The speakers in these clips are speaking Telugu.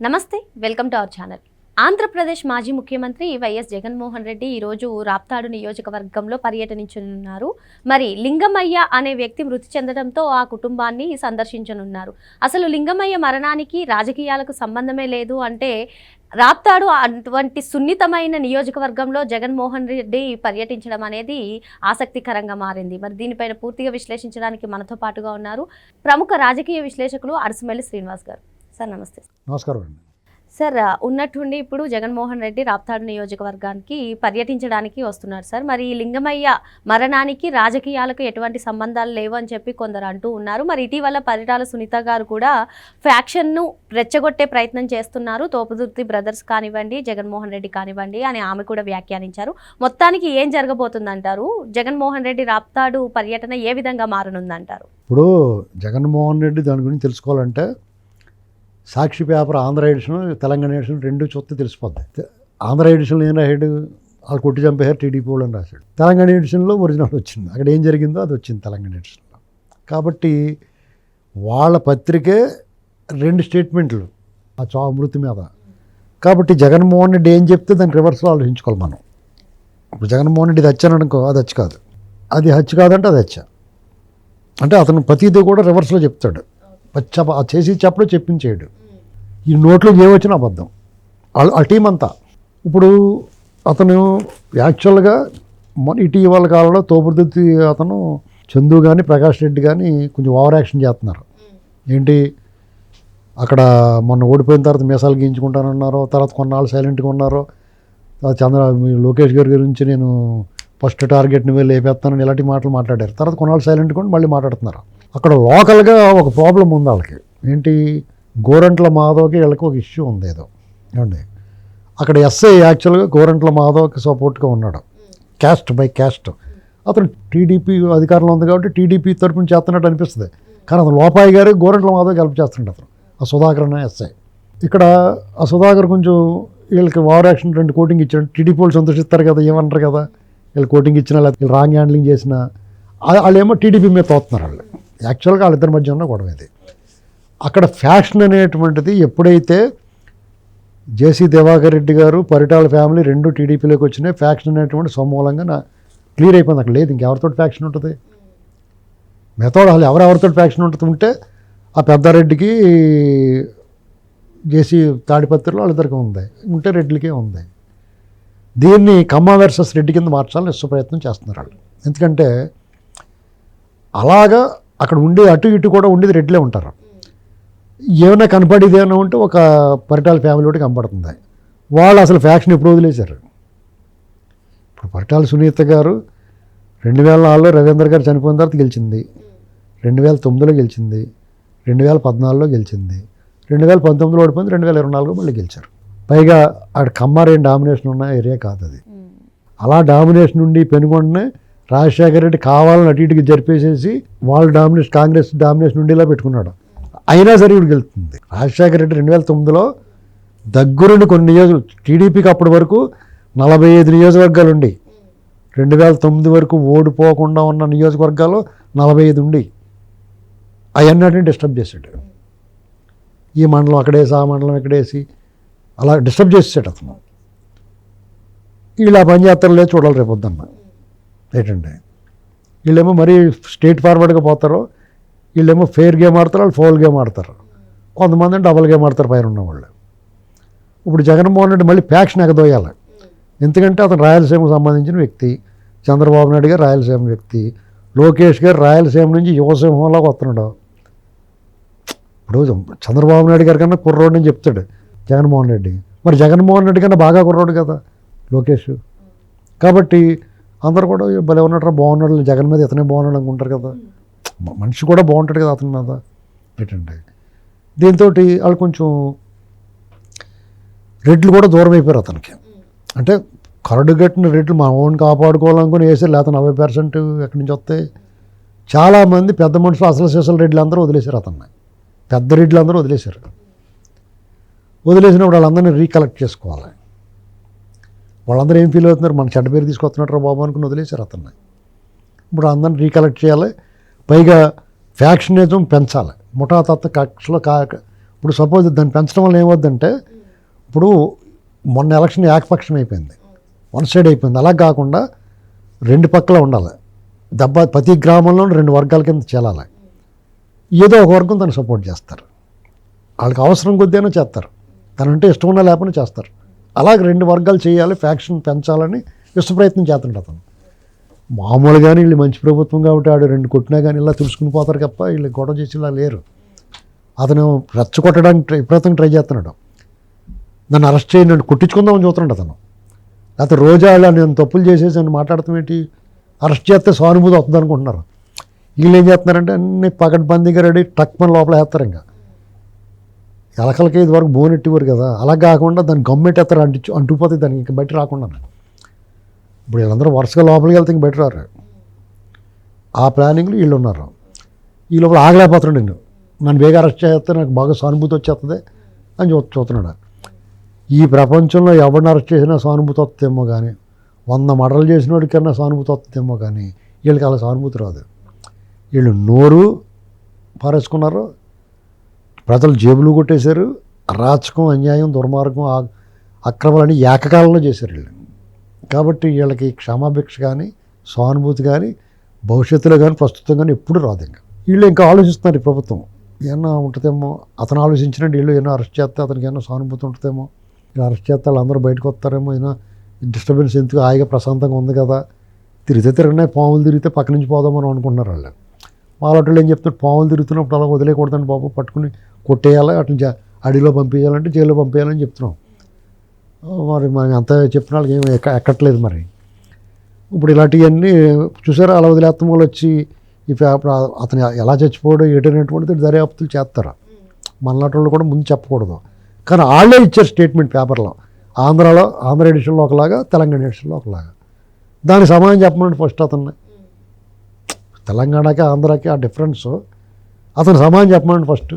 నమస్తే welcome to our channel. Andhra Pradesh మాజీ ముఖ్యమంత్రి వైఎస్ జగన్మోహన్ రెడ్డి ఈరోజు రాప్తాడు నియోజకవర్గంలో పర్యటించనున్నారు మరి లింగమయ్య అనే వ్యక్తి మృతి చెందడంతో ఆ కుటుంబాన్ని సందర్శించనున్నారు. అసలు లింగమయ్య మరణానికి రాజకీయాలకు సంబంధమే లేదు అంటే రాప్తాడు అటువంటి సున్నితమైన నియోజకవర్గంలో జగన్మోహన్ రెడ్డి పర్యటించడం అనేది ఆసక్తికరంగా మారింది. మరి దీనిపైన పూర్తిగా విశ్లేషించడానికి మనతో పాటుగా ఉన్నారు ప్రముఖ రాజకీయ విశ్లేషకులు అరసుమల్లి శ్రీనివాస్ గారు. సార్ నమస్తే. నమస్కారం అండి. సార్ ఉన్నట్టుండి ఇప్పుడు జగన్మోహన్ రెడ్డి రాప్తాడు నియోజకవర్గానికి పర్యటించడానికి వస్తున్నారు సార్. మరి ఈ లింగమయ్య మరణానికి రాజకీయాలకు ఎటువంటి సంబంధాలు లేవు అని చెప్పి కొందరు అంటూ ఉన్నారు. మరి ఇటీవల పరిటాల సునీత గారు కూడా ఫ్యాక్షన్ను రెచ్చగొట్టే ప్రయత్నం చేస్తున్నారు. తోపుదుర్తి బ్రదర్స్ కానివ్వండి జగన్మోహన్ రెడ్డి కానివ్వండి అని ఆమె కూడా వ్యాఖ్యానించారు. మొత్తానికి ఏం జరగబోతుందంటారు? జగన్మోహన్ రెడ్డి రాప్తాడు పర్యటన ఏ విధంగా మారనుందంటారు? ఇప్పుడు జగన్మోహన్ రెడ్డి దాని గురించి తెలుసుకోవాలంటే Sakshi paper Andhra edition Telangana edition రెండు చూస్తే తెలిసిపోద్ది. ఆంధ్ర ఎడిషన్లో ఏం రాశాడు? వాళ్ళు కొట్టి చంపేశారు టీడీపీ వాళ్ళు అని రాశాడు. తెలంగాణ ఎడిషన్లో ఒరిజినల్ వచ్చింది. అక్కడ ఏం జరిగిందో అది వచ్చింది తెలంగాణ ఎడిషన్లో. కాబట్టి వాళ్ళ పత్రికే రెండు స్టేట్మెంట్లు ఆ చా మృతి మీద. కాబట్టి జగన్మోహన్ రెడ్డి ఏం చెప్తే దానికి రివర్స్లో ఆలోచించుకోవాలి మనం. ఇప్పుడు జగన్మోహన్ రెడ్డి ఇది హత్య అనుకో అది హత్య కాదు. అది హత్య కాదంటే అది హత్య. అంటే అతను ప్రతిదీ కూడా రివర్స్లో చెప్తాడు. పచ్చ ఆ చేసి చెప్పడు చెప్పించేయడు. ఈ నోట్లో ఏమొచ్చినా అబద్ధం. ఆ- టీం అంతా ఇప్పుడు అతను యాక్చువల్గా మన ఇటీవల కాలంలో తోపుడుద్ది అతను చందు కానీ ప్రకాష్ రెడ్డి కానీ కొంచెం ఓవర్ యాక్షన్ చేస్తున్నారు. ఏంటి? అక్కడ మొన్న ఓడిపోయిన తర్వాత మీసాలు గీయించుకుంటానన్నారు తర్వాత కొన్నాళ్ళు సైలెంట్గా ఉన్నారు చంద్ర మీ లోకేష్ గారి గురించి నేను ఫస్ట్ టార్గెట్ని వెళ్ళి లేపేస్తానని ఇలాంటి మాటలు మాట్లాడారు. తర్వాత కొన్నాళ్ళు సైలెంట్గా ఉండి మళ్ళీ మాట్లాడుతున్నారు. అక్కడ లోకల్గా ఒక ప్రాబ్లం ఉంది వాళ్ళకి. ఏంటి? గోరంట్ల మాధవ్కి వీళ్ళకి ఒక ఇష్యూ ఉంది ఏదో. ఏమండి? అక్కడ ఎస్ఐ యాక్చువల్గా గోరంట్ల మాధవ్కి సపోర్ట్గా ఉన్నాడు. Caste by caste. అతను టీడీపీ అధికారంలో ఉంది కాబట్టి టీడీపీ తరపున చేస్తున్నట్టు అనిపిస్తుంది. కానీ అతను లోపాయి గారు గోరంట్ల మాధవ్ హెల్ప్ చేస్తుండే అతను. ఆ సుధాకర్ అనే ఎస్ఐ. ఇక్కడ ఆ సుధాకర్ కొంచెం వీళ్ళకి వార్ యాక్షన్ రెండు కోటింగ్ ఇచ్చాడు. టీడీపీ వాళ్ళు సంతోషిస్తారు కదా ఏమంటారు కదా? వీళ్ళు కోటింగ్ ఇచ్చినా లేకపోతే వీళ్ళు రాంగ్ హ్యాండ్లింగ్ చేసినా. ఆ- వాళ్ళేమో టీడీపీ మీద తోస్తున్నారు వాళ్ళు. యాక్చువల్గా వాళ్ళిద్దరి మధ్య ఉన్న గొడవ ఇది. అక్కడ ఫ్యాషన్ అనేటువంటిది ఎప్పుడైతే జేసీ దివాకర్ రెడ్డి గారు పరిటాల ఫ్యామిలీ రెండు టీడీపీలోకి వచ్చినాయి ఫ్యాక్షన్ అనేటువంటి సమూలంగా నా క్లియర్ అయిపోయింది. అక్కడ లేదు ఇంకెవరితో ఫ్యాక్షన్ ఉంటుంది? మెథడ్ వాళ్ళు ఎవరెవరితో ఫ్యాక్షన్ ఉంటుంది ఉంటే ఆ పెద్దారెడ్డికి జేసీ తాడిపత్రిలో వాళ్ళిద్దరికీ ఉంది. ఉంటే రెడ్లకే ఉంది. దీన్ని కమ్మ వర్సెస్ రెడ్డి కింద మార్చాలని ఇష్ట ప్రయత్నం చేస్తున్నారు వాళ్ళు. ఎందుకంటే అలాగా అక్కడ ఉండే అటు ఇటు కూడా ఉండేది రెడ్లే ఉంటారు. ఏమైనా కనపడేది ఏమైనా ఉంటే ఒక పరిటాల ఫ్యామిలీ ఒకటి కనపడుతుంది. వాళ్ళు అసలు ఫ్యాక్షన్ ఎప్పుడు వదిలేశారు? ఇప్పుడు పరిటాల సునీత గారు రెండు వేల నాలుగులో రవీంద్ర గారు చనిపోయిన తర్వాత గెలిచింది. రెండు వేల తొమ్మిదిలో గెలిచింది. రెండు వేల పద్నాలుగులో గెలిచింది. రెండు వేల పంతొమ్మిదిలో ఓడిపోయింది. రెండు వేల ఇరవై నాలుగులో మళ్ళీ గెలిచారు. పైగా ఆడ కమ్మారేం డామినేషన్ ఉన్న ఏరియా కాదు అది. అలా డామినేషన్ ఉండి పెనుగొండనే రాజశేఖర రెడ్డి కావాలని అటు ఇటుకి జరిపేసేసి వాళ్ళు డామినేషన్ కాంగ్రెస్ డామినేషన్ ఉండేలా పెట్టుకున్నాడు. అయినా సరే ఇక్కడికి వెళ్తుంది. రాజశేఖర రెడ్డి రెండు వేల తొమ్మిదిలో దగ్గరుండి కొన్ని నియోజక టీడీపీకి అప్పటి వరకు నలభై ఐదు నియోజకవర్గాలు ఉండి రెండు వేల తొమ్మిది వరకు ఓడిపోకుండా ఉన్న నియోజకవర్గాలు నలభై ఐదు ఉండి అవన్నీ డిస్టర్బ్ చేశాడు. ఈ మండలం అక్కడేసి ఆ మండలం ఇక్కడేసి అలా డిస్టర్బ్ చేసేసాడు అతను. వీళ్ళు ఆ పని చేస్తారు లేదు చూడాలి రేపొద్దన్నా లేటండి. వీళ్ళేమో మరీ స్ట్రేట్ ఫార్వర్డ్గా పోతారు వీళ్ళేమో ఫెయిర్ గేమ్ ఆడతారు వాళ్ళు ఫోల్ గేమ్ ఆడతారు. కొంతమంది డబల్ గేమ్ ఆడతారు పైన ఉన్న వాళ్ళు ఇప్పుడు జగన్మోహన్ రెడ్డి మళ్ళీ ప్యాక్షన్ ఎగదోయాలి. ఎందుకంటే అతను రాయలసీమకు సంబంధించిన వ్యక్తి చంద్రబాబు నాయుడు గారు రాయలసీమ వ్యక్తి లోకేష్ గారు రాయలసీమ నుంచి యువసింహంలోకి వస్తున్నాడు. ఇప్పుడు చంద్రబాబు నాయుడు గారి కన్నా కుర్రోడు అని చెప్తాడు జగన్మోహన్ రెడ్డి. మరి జగన్మోహన్ రెడ్డి కన్నా బాగా కుర్రోడు కదా లోకేష్. కాబట్టి అందరు కూడా భలే ఉన్నట్టు బాగున్నాడు జగన్ మీద ఇతనే బాగున్నాడు అనుకుంటారు కదా. మ- మనిషి కూడా బాగుంటాడు కదా అతని మీద. ఏంటంటే దీంతో వాళ్ళు కొంచెం రెడ్లు కూడా దూరం అయిపోయారు అతనికి. అంటే కరడు కట్టిన రెడ్లు మా ఓన్ కాపాడుకోవాలనుకుని వేసారు లేకపోతే నలభై పర్సెంట్ ఎక్కడి నుంచి వస్తాయి? చాలామంది పెద్ద మనుషులు అసలు సిసలు రెడ్లు అందరూ వదిలేశారు అతన్ని. పెద్ద రెడ్లు అందరూ వదిలేశారు. వదిలేసినప్పుడు వాళ్ళందరినీ రీకలెక్ట్ చేసుకోవాలి. వాళ్ళందరూ ఏం ఫీల్ అవుతున్నారు? మన చెడ్డ పేరు తీసుకొస్తున్నట్టు బాబు అనుకుని వదిలేశారు అతన్ని. ఇప్పుడు అందరిని రీకలెక్ట్ చేయాలి. పైగా ఫ్యాక్షనిజం పెంచాలి. ముఠాతత్వ కక్షలో కా ఇప్పుడు సపోజ్ దాన్ని పెంచడం వల్ల ఏమవుద్దంటే ఇప్పుడు మొన్న ఎలక్షన్ ఏకపక్షం అయిపోయింది. వన్ సైడ్ అయిపోయింది. అలా కాకుండా రెండు పక్కల ఉండాలి. దెబ్బ ప్రతి గ్రామంలో రెండు వర్గాల కింద చేలాలి. ఏదో ఒక వర్గం తను సపోర్ట్ చేస్తారు. వాళ్ళకి అవసరం కొద్దీనే చేస్తారు. తనంటే ఇష్టం ఉన్నా లేకపోయినా చేస్తారు. అలాగే రెండు వర్గాలు చేయాలి ఫ్యాక్షన్ పెంచాలని ఇష్ట ప్రయత్నం అతను. మామూలుగానే వీళ్ళు మంచి ప్రభుత్వం కాబట్టి ఆడు రెండు కొట్టినా కానీ ఇలా తుడుచుకుని పోతారు తప్ప వీళ్ళు గొడవ చేసి ఇలా లేరు. అతను రెచ్చగొట్టడానికి ట్రై విపరీతంగా ట్రై చేస్తున్నాడు. నన్ను అరెస్ట్ చేయండి నన్ను కొట్టించుకుందామని చూస్తున్నాడు అతను. లేకపోతే రోజా ఇలా నేను తప్పులు చేసేసి నన్ను మాట్లాడతాం ఏంటి? అరెస్ట్ చేస్తే సానుభూతి అవుతుంది అనుకుంటున్నారు వీళ్ళు ఏం చేస్తున్నారంటే అన్ని పకడ్బందీగా రెడీ ట్రక్ మన లోపల వేస్తారు ఇంకా. ఎలకలకి ఇది వరకు బోనెట్టేవారు కదా. అలా కాకుండా దాన్ని గమ్మెట్ ఎత్తారు అంటు అంటుపోతే దానికి ఇంకా బయట రాకుండా. ఇప్పుడు వీళ్ళందరూ వరుసగా లోపలికి వెళ్తే ఇంక బయట రారు. ఆ ప్లానింగ్లో వీళ్ళు ఉన్నారు. ఈ లోపల ఆగలేకపోతున్నాడు నేను నన్ను వేగా అరెస్ట్ చేస్తే నాకు బాగా సానుభూతి వచ్చేస్తుంది అని చూ చూస్తున్నాడు. ఈ ప్రపంచంలో ఎవరిని అరెస్ట్ చేసినా సానుభూతి వస్తుందేమో కానీ వంద మడలు చేసిన వాడికన్నా సానుభూతి వస్తుందేమో కానీ వీళ్ళకి అలా సానుభూతి రాదు. వీళ్ళు నోరు పారేసుకున్నారు ప్రజలు జేబులు కొట్టేశారు అరాచకం అన్యాయం దుర్మార్గం అక్రమాలని ఏకకాలంలో చేశారు వీళ్ళు. కాబట్టి వీళ్ళకి క్షమాభిక్ష కానీ సానుభూతి కానీ భవిష్యత్తులో కానీ ప్రస్తుతం కానీ ఎప్పుడు రాదు ఇంకా. వీళ్ళు ఇంకా ఆలోచిస్తున్నారు ఈ ప్రభుత్వం. ఏమన్నా ఉంటుందేమో అతను ఆలోచించినట్టు వీళ్ళు ఏమో అరెస్ట్ చేస్తే అతనికి ఏమన్నా సానుభూతి ఉంటుందేమో ఇలా అరెస్ట్ చేస్తే వాళ్ళందరూ బయటకు వస్తారేమో ఏమో డిస్టర్బెన్స్ ఎందుకు హాయిగా ప్రశాంతంగా ఉంది కదా తిరిగితే తిరగనే పాములు తిరిగితే పక్క నుంచి పోదామని అనుకుంటున్నారు వాళ్ళు. వాళ్ళ ఏం చెప్తారు? పాములు తిరుగుతున్నప్పుడు అలా వదిలేయకూడదండి బాబు. పట్టుకుని కొట్టేయాలి అట్లా అడిలో పంపించాలంటే జైల్లో పంపించాలని చెప్తున్నాం. మరి మనం అంత చెప్పిన వాళ్ళకి ఏమి ఎక్క ఎక్కట్లేదు మరి. ఇప్పుడు ఇలాంటివన్నీ చూసారా? అలా వదిలేస్తాం వాళ్ళు వచ్చి ఈ పేపర్ అతను ఎలా చచ్చిపోయాడు ఏటనేటువంటిది దర్యాప్తులు చేస్తారు? మనలాంటి వాళ్ళు కూడా ముందు చెప్పకూడదు. కానీ వాళ్ళే ఇచ్చారు స్టేట్మెంట్ పేపర్లో. ఆంధ్రాలో ఆంధ్ర ఎడిషన్లో ఒకలాగా తెలంగాణ ఎడిషన్లో ఒకలాగా. దానికి సమాధానం చెప్పమని ఫస్ట్ అతన్ని. తెలంగాణకి ఆంధ్రాకి ఆ డిఫరెన్స్. అతను సమానం చెప్పమని ఫస్ట్.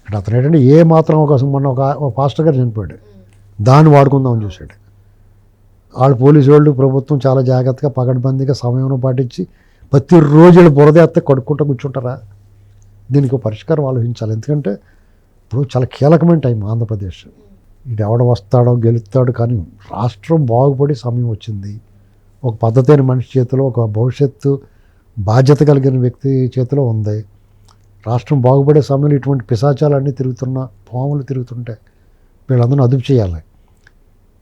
ఇక్కడ అతను ఏంటంటే ఏ మాత్రం అవకాశం మొన్న ఒక పాస్టర్ గారు చనిపోయాడు. దాన్ని వాడుకుందామని చూశాడు. వాళ్ళు పోలీసు వాళ్ళు ప్రభుత్వం చాలా జాగ్రత్తగా పగడ్బందీగా సమయం పాటించి ప్రతిరోజు వీళ్ళు బురద కడుక్కుంటూ కూర్చుంటారా? దీనికి ఒక పరిష్కారం ఆలోచించాలి. ఎందుకంటే ఇప్పుడు చాలా కీలకమైన టైం ఆంధ్రప్రదేశ్. ఇది ఎవడ వస్తాడో గెలుస్తాడు కానీ రాష్ట్రం బాగుపడి సమయం వచ్చింది. ఒక పద్ధతైన మనిషి చేతిలో ఒక భవిష్యత్తు బాధ్యత కలిగిన వ్యక్తి చేతిలో ఉంది. రాష్ట్రం బాగుపడే సమయంలో ఇటువంటి పిశాచాలన్నీ తిరుగుతున్న పాములు తిరుగుతుంటే వీళ్ళందరూ అదుపు చేయాలి.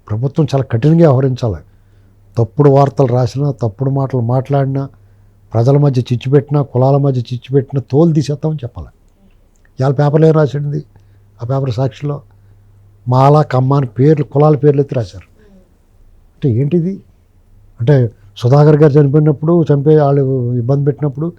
ప్రభుత్వం చాలా కఠినంగా వ్యవహరించాలి. తప్పుడు వార్తలు రాసినా తప్పుడు మాటలు మాట్లాడినా ప్రజల మధ్య చిచ్చు పెట్టినా కులాల మధ్య చిచ్చు పెట్టినా తోలు తీసేస్తామని చెప్పాలి. ఇవాళ పేపర్లో ఏం రాసింది? ఆ పేపర్ సాక్షిలో మాల కమ్మ అని పేర్లు కులాల పేర్లు ఎత్తి రాశారు. అంటే ఏంటిది? అంటే సుధాకర్ గారు చనిపోయినప్పుడు చంపే వాళ్ళు ఇబ్బంది పెట్టినప్పుడు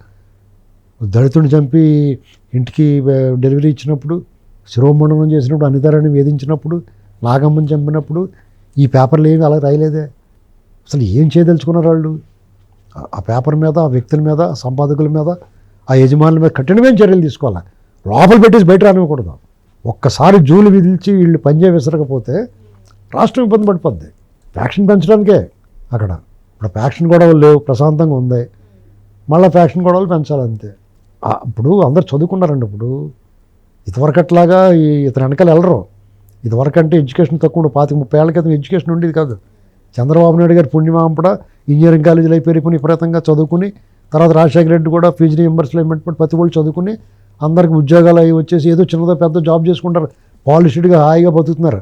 దళితుడిని చంపి ఇంటికి డెలివరీ ఇచ్చినప్పుడు శిరోమండనం చేసినప్పుడు అనితరాన్ని వేధించినప్పుడు నాగమ్మని చంపినప్పుడు ఈ పేపర్లు ఏమి అలా రాయలేదే. అసలు ఏం చేయదలుచుకున్నారు వాళ్ళు? ఆ- పేపర్ మీద ఆ వ్యక్తుల మీద సంపాదకుల మీద ఆ యజమానుల మీద కఠినమైన చర్యలు తీసుకోవాలి? లోపల పెట్టేసి బయట రానివ్వకూడదు. ఒక్కసారి జూలు విధించి వీళ్ళు పనిచేయ విసరకపోతే రాష్ట్రం ఇబ్బంది పడిపోద్ది. ఫ్యాక్షన్ పెంచడానికే అక్కడ. ఇప్పుడు ఫ్యాక్షన్ గొడవలు లేవు ప్రశాంతంగా ఉంది. మళ్ళీ ఫ్యాక్షన్ గొడవలు పెంచాలంతే. ఆ, ఇప్పుడు అందరు చదువుకున్నారండి ఇప్పుడు. ఇదివరకట్లాగా ఈ ఇతను వెనకాల వెళ్ళరు. ఇదివరకంటే ఎడ్యుకేషన్ తక్కువ పాతిక ముప్పై ఏళ్ళ క్రితం ఎడ్యుకేషన్ ఉండేది కాదు. చంద్రబాబు నాయుడు గారి పుణ్యమాంపడ ఇంజనీరింగ్ కాలేజీలో అయిపోయి విపరీతంగా చదువుకుని తర్వాత రాజశేఖర రెడ్డి కూడా ఫీజు రీఎంబర్స్మెంట్ ప్రతి వాళ్ళు చదువుకుని అందరికి ఉద్యోగాలు అవి వచ్చేసి ఏదో చిన్నదో పెద్ద జాబ్ చేసుకుంటారు. పాలిషిడ్గా హాయిగా బతుకుతున్నారు.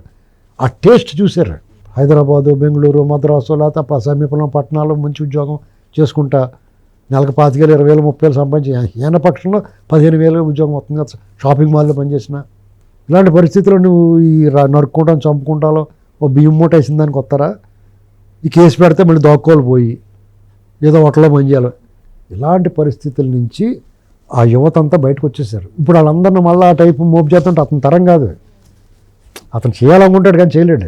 ఆ టేస్ట్ చూశారు. హైదరాబాదు బెంగళూరు మద్రాసు లేకపోతే సమీపంలో పట్టణాల్లో మంచి ఉద్యోగం చేసుకుంటా నెలకు పాతికేలు ఇరవై వేలు ముప్పై వేలు సంపాదించి ఏన పక్షంలో పదిహేను వేలు ఉద్యోగం వస్తుంది కదా షాపింగ్ మాల్లో పనిచేసిన. ఇలాంటి పరిస్థితుల్లో నువ్వు ఈ నరుక్కోవడం చంపుకుంటాలో ఓ బియ్యం మూట వేసిన దానికి వస్తారా? ఈ కేసు పెడితే మళ్ళీ దాక్కోలు పోయి ఏదో హోటల్లో పనిచేయాలి ఇలాంటి పరిస్థితుల నుంచి ఆ యువత అంతా బయటకు వచ్చేసారు. ఇప్పుడు వాళ్ళందరిని మళ్ళీ ఆ టైపు మోపు చేస్తుంటే అతని తరం కాదు. అతను చేయాలనుకుంటాడు కానీ చేయలేడు.